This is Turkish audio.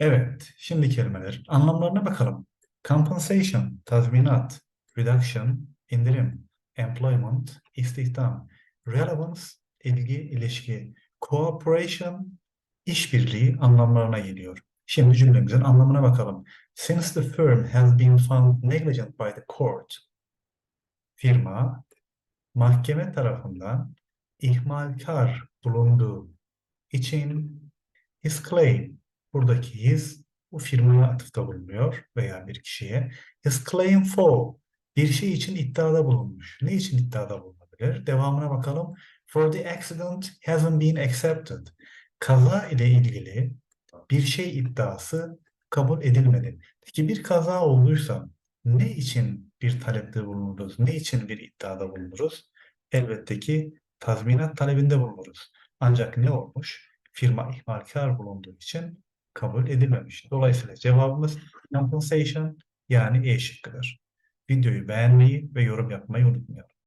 Evet, şimdi kelimeler. Anlamlarına bakalım. Compensation, tazminat, reduction, indirim, employment, istihdam, relevance, ilgi, ilişki, cooperation, işbirliği anlamlarına geliyor. Şimdi cümlemizin anlamına bakalım. Since the firm has been found negligent by the court, firma mahkeme tarafından ihmalkar bulunduğu için his claim, buradaki his bu firmaya atıfta bulunuyor veya bir kişiye. His claim for, bir şey için iddiada bulunmuş. Ne için iddiada bulunabilir? Devamına bakalım. For the accident hasn't been accepted. Kaza ile ilgili bir şey iddiası kabul edilmedi. Peki bir kaza olduysa ne için bir talepte bulunuruz? Ne için bir iddiada bulunuruz? Elbette ki tazminat talebinde bulunuruz. Ancak ne olmuş? Firma ihmalkar bulunduğu için kabul edilmemiş. Dolayısıyla cevabımız compensation yani E şıkkıdır. Videoyu beğenmeyi ve yorum yapmayı unutmayalım.